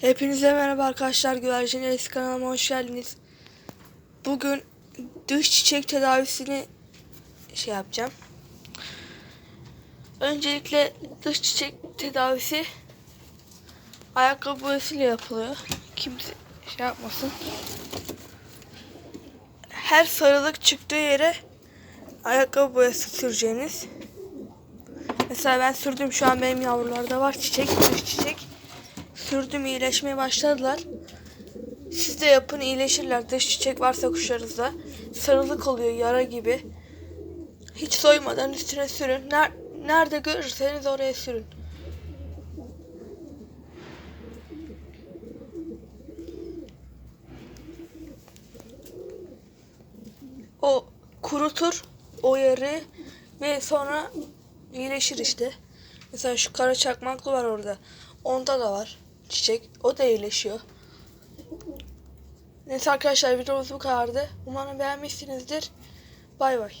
Hepinize merhaba arkadaşlar. Güvercin Eski kanalıma hoş geldiniz. Bugün dış çiçek tedavisini şey yapacağım. Öncelikle dış çiçek tedavisi ayakkabı boyasıyla yapılıyor. Kimse şey yapmasın. Her sarılık çıktığı yere ayakkabı boyası süreceğiniz. Mesela ben sürdüm şu an benim yavrularda var çiçek, dış çiçek. Sürdüm iyileşmeye başladılar. Siz de yapın iyileşirler. Dış çiçek varsa kuşlarınızda. Sarılık oluyor yara gibi. Hiç soymadan üstüne sürün. Ner- nerede görürseniz oraya sürün. O kurutur o yarı ve sonra iyileşir işte. Mesela şu kara çakmaklı var orada. Onda da var çiçek. O da iyileşiyor. Neyse arkadaşlar videomuz bu kadardı. Umarım beğenmişsinizdir. Bay bay.